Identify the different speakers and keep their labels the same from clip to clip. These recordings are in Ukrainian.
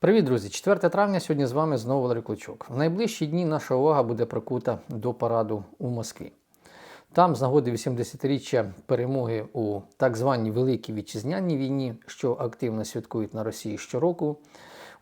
Speaker 1: Привіт, друзі! 4 травня сьогодні з вами знову Валерій Клочок. В найближчі дні наша увага буде прикута до параду у Москві. Там, з нагоди 80-річчя перемоги у так званій Великій Вітчизняній війні, що активно святкують на Росії щороку,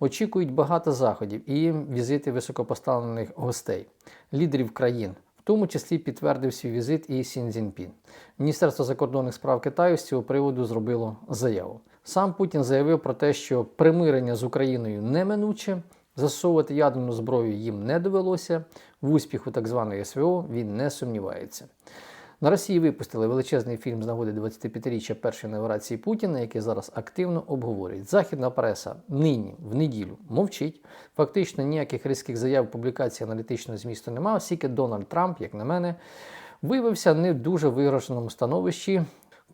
Speaker 1: очікують багато заходів і візити високопоставлених гостей, лідерів країн. В тому числі підтвердив свій візит і Сін Цзіньпін. Міністерство закордонних справ Китаю з цього приводу зробило заяву. Сам Путін заявив про те, що примирення з Україною неминуче, засовувати ядерну зброю їм не довелося. В успіху так званої СВО він не сумнівається. На Росії випустили величезний фільм з нагоди 25-річчя першої інаугурації Путіна, який зараз активно обговорюють. Західна преса нині, в неділю, мовчить. Фактично ніяких різких заяв публікацій аналітичного змісту немає, оскільки Дональд Трамп, як на мене, виявився не в дуже виграшеному становищі,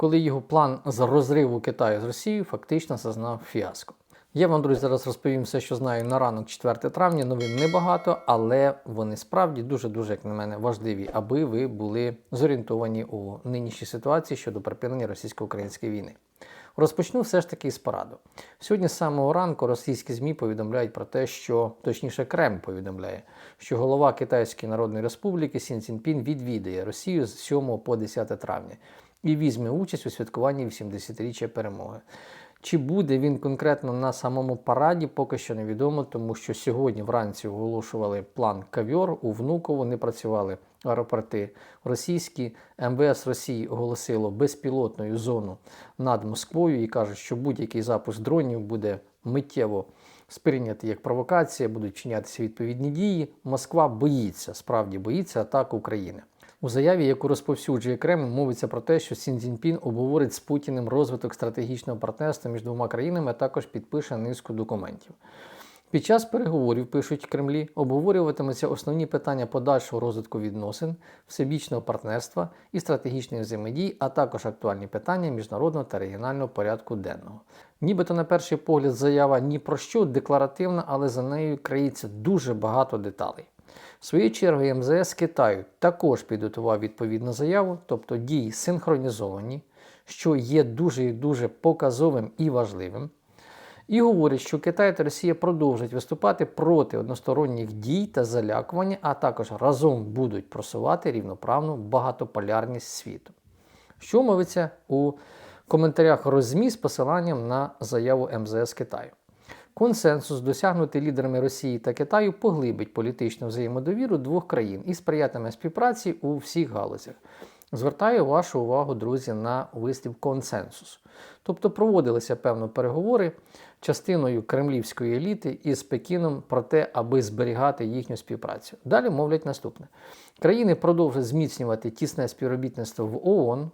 Speaker 1: коли його план з розриву Китаю з Росією фактично зазнав фіаско. Я вам, друзі, зараз розповім все, що знаю на ранок 4 травня. Новин небагато, але вони справді дуже-дуже, як на мене, важливі, аби ви були зорієнтовані у нинішній ситуації щодо припинення російсько-української війни. Розпочну все ж таки з параду. Сьогодні з самого ранку російські ЗМІ повідомляють про те, що точніше Кремль повідомляє, що голова Китайської Народної Республіки Сін Цзіньпін відвідає Росію з 7 по 10 травня і візьме участь у святкуванні 80-річчя перемоги. Чи буде він конкретно на самому параді, поки що невідомо, тому що сьогодні вранці оголошували план кавьор у Внуково, не працювали аеропорти російські. МВС Росії оголосило безпілотною зону над Москвою і кажуть, що будь-який запуск дронів буде миттєво сприйнятий як провокація, будуть чинятися відповідні дії. Москва боїться, справді боїться атак України. У заяві, яку розповсюджує Кремль, мовиться про те, що Сін Цзіньпін обговорить з Путіним розвиток стратегічного партнерства між двома країнами, а також підпише низку документів. Під час переговорів, пишуть Кремлі, обговорюватимуться основні питання подальшого розвитку відносин, всебічного партнерства і стратегічної взаємодії, а також актуальні питання міжнародного та регіонального порядку денного. Нібито на перший погляд заява ні про що декларативна, але за нею криється дуже багато деталей. В свою чергу МЗС Китаю також підготував відповідну заяву, тобто дії синхронізовані, що є дуже і дуже показовим і важливим. І говорить, що Китай та Росія продовжать виступати проти односторонніх дій та залякування, а також разом будуть просувати рівноправну багатополярність світу. Що мовиться у коментарях розмі з посиланням на заяву МЗС Китаю. Консенсус, досягнутий лідерами Росії та Китаю, поглибить політичну взаємодовіру двох країн і сприятиме співпраці у всіх галузях. Звертаю вашу увагу, друзі, на вислів консенсус. Тобто проводилися певно переговори частиною кремлівської еліти із Пекіном про те, аби зберігати їхню співпрацю. Далі мовлять наступне: країни продовжують зміцнювати тісне співробітництво в ООН,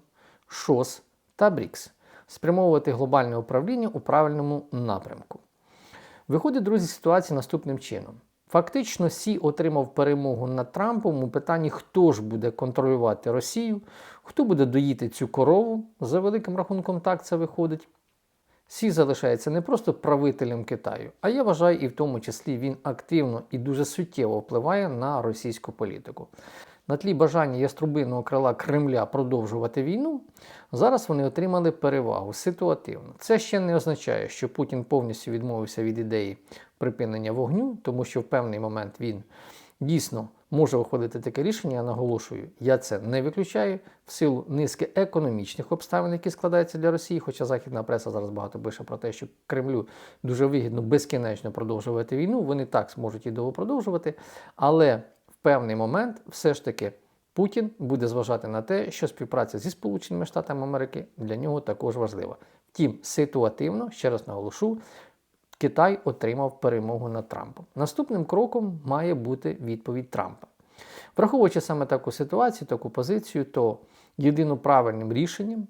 Speaker 1: ШОС та БРІКС, спрямовувати глобальне управління у правильному напрямку. Виходить, друзі, ситуація наступним чином. Фактично, Сі отримав перемогу над Трампом у питанні, хто ж буде контролювати Росію, хто буде доїти цю корову. За великим рахунком, так це виходить. Сі залишається не просто правителем Китаю, а я вважаю, і в тому числі він активно і дуже суттєво впливає на російську політику. На тлі бажання яструбинного крила Кремля продовжувати війну, зараз вони отримали перевагу ситуативно. Це ще не означає, що Путін повністю відмовився від ідеї припинення вогню, тому що в певний момент він дійсно може виходити таке рішення. Я наголошую, я це не виключаю в силу низки економічних обставин, які складаються для Росії. Хоча західна преса зараз багато пише про те, що Кремлю дуже вигідно безкінечно продовжувати війну. Вони так зможуть і довго продовжувати, але певний момент все ж таки Путін буде зважати на те, що співпраця зі Сполученими Штатами Америки для нього також важлива. Втім, ситуативно, ще раз наголошу, Китай отримав перемогу над Трампом. Наступним кроком має бути відповідь Трампа. Враховуючи саме таку ситуацію, таку позицію, то єдино правильним рішенням,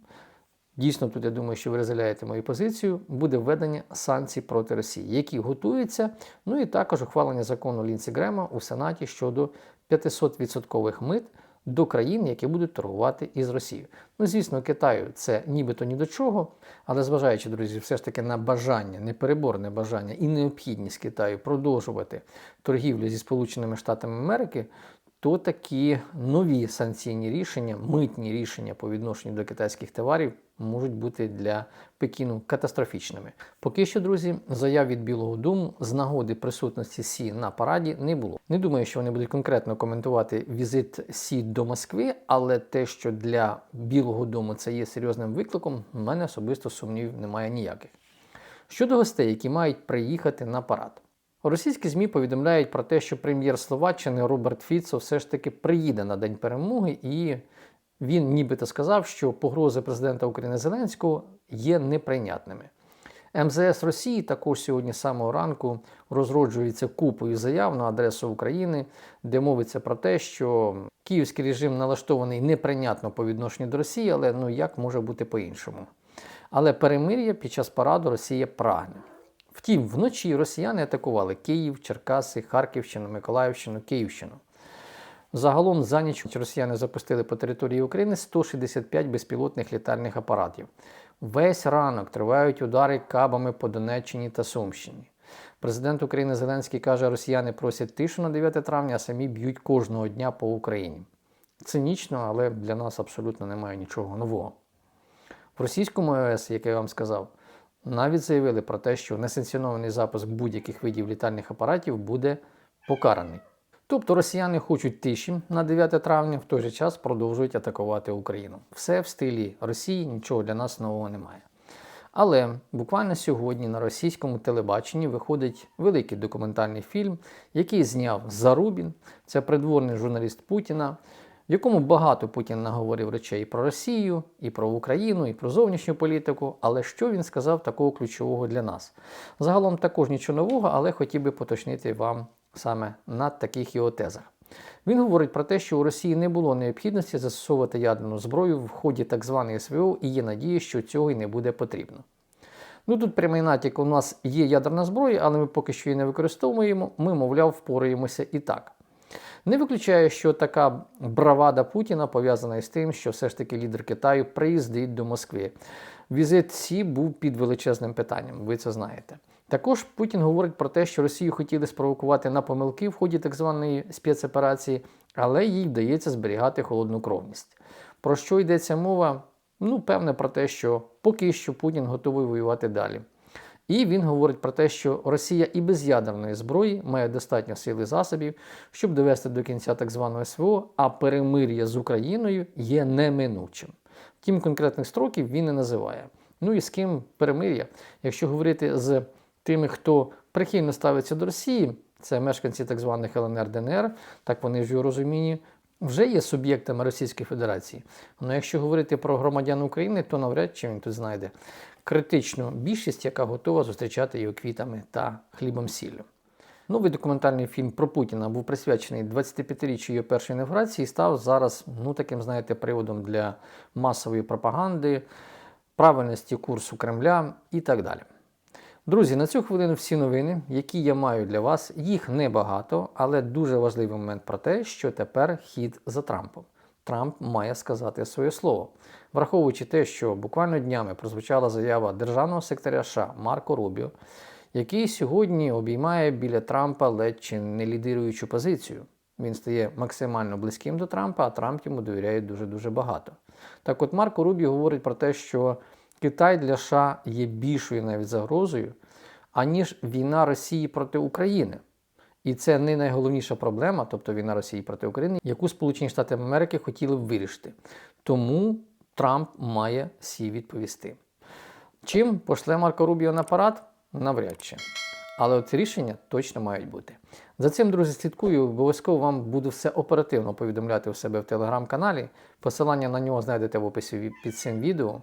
Speaker 1: дійсно тут я думаю, що ви розділяєте мою позицію, буде введення санкцій проти Росії, які готуються, ну і також ухвалення закону Лінсі Грема у Сенаті щодо 500% мит до країн, які будуть торгувати із Росією. Ну, звісно, Китаю це нібито ні до чого, але зважаючи, друзі, все ж таки на бажання, непереборне бажання і необхідність Китаю продовжувати торгівлю зі Сполученими Штатами Америки, то такі нові санкційні рішення, митні рішення по відношенню до китайських товарів можуть бути для Пекіну катастрофічними. Поки що, друзі, заяв від Білого Дому з нагоди присутності Сі на параді не було. Не думаю, що вони будуть конкретно коментувати візит Сі до Москви, але те, що для Білого Дому це є серйозним викликом, в мене особисто сумнівів немає ніяких. Щодо гостей, які мають приїхати на парад. Російські ЗМІ повідомляють про те, що прем'єр Словаччини Роберт Фіцо все ж таки приїде на День перемоги, і він нібито сказав, що погрози президента України Зеленського є неприйнятними. МЗС Росії також сьогодні з самого ранку розроджується купою заяв на адресу України, де мовиться про те, що київський режим налаштований неприйнятно по відношенню до Росії, але ну як може бути по-іншому. Але перемир'я під час параду Росія прагне. Втім, вночі росіяни атакували Київ, Черкаси, Харківщину, Миколаївщину, Київщину. Загалом за ніч росіяни запустили по території України 165 безпілотних літальних апаратів. Весь ранок тривають удари кабами по Донеччині та Сумщині. Президент України Зеленський каже, росіяни просять тишу на 9 травня, а самі б'ють кожного дня по Україні. Цинічно, але для нас абсолютно немає нічого нового. В російському ОС, як я вам сказав, навіть заявили про те, що несанкціонований запуск будь-яких видів літальних апаратів буде покараний. Тобто росіяни хочуть тиші на 9 травня, в той же час продовжують атакувати Україну. Все в стилі Росії, нічого для нас нового немає. Але буквально сьогодні на російському телебаченні виходить великий документальний фільм, який зняв Зарубін, це придворний журналіст Путіна, в якому багато Путін наговорив речей і про Росію, і про Україну, і про зовнішню політику. Але що він сказав такого ключового для нас? Загалом також нічого нового, але хотів би поточнити вам саме на таких його тезах. Він говорить про те, що у Росії не було необхідності застосовувати ядерну зброю в ході так званої СВО, і є надія, що цього й не буде потрібно. Ну тут прямий натяк, у нас є ядерна зброя, але ми поки що її не використовуємо. Ми, мовляв, впораємося і так. Не виключаю, що така бравада Путіна пов'язана із тим, що все ж таки лідер Китаю приїздить до Москви. Візит Сі був під величезним питанням, ви це знаєте. Також Путін говорить про те, що Росію хотіли спровокувати на помилки в ході так званої спецоперації, але їй вдається зберігати холоднокровність. Про що йдеться мова? Ну, певне, про те, що поки що Путін готовий воювати далі. І він говорить про те, що Росія і без ядерної зброї має достатньо сил і засобів, щоб довести до кінця так званого СВО, а перемир'я з Україною є неминучим. Втім, конкретних строків він не називає. Ну і з ким перемир'я? Якщо говорити з тими, хто прихильно ставиться до Росії, це мешканці так званих ЛНР ДНР, так вони ж його розумінні, вже є суб'єктами Російської Федерації. Але якщо говорити про громадян України, то навряд чи він тут знайде критичну більшість, яка готова зустрічати його квітами та хлібом сіллю. Новий документальний фільм про Путіна був присвячений 25-річчю його першої інавгурації і став зараз ну, таким, знаєте, приводом для масової пропаганди, правильності курсу Кремля і так далі. Друзі, на цю хвилину всі новини, які я маю для вас, їх небагато, але дуже важливий момент про те, що тепер хід за Трампом. Трамп має сказати своє слово, враховуючи те, що буквально днями прозвучала заява державного секретаря США Марко Рубіо, який сьогодні обіймає біля Трампа ледь чи не лідируючу позицію. Він стає максимально близьким до Трампа, а Трамп йому довіряє дуже-дуже багато. Так от Марко Рубіо говорить про те, що Китай для США є більшою навіть загрозою, аніж війна Росії проти України. І це не найголовніша проблема, тобто війна Росії проти України, яку Сполучені Штати Америки хотіли б вирішити. Тому Трамп має всі відповісти. Чим пошле Марко Рубіо на парад? Навряд чи. Але от рішення точно мають бути. За цим, друзі, слідкую. Обов'язково вам буду все оперативно повідомляти у себе в телеграм-каналі. Посилання на нього знайдете в описі під цим відео.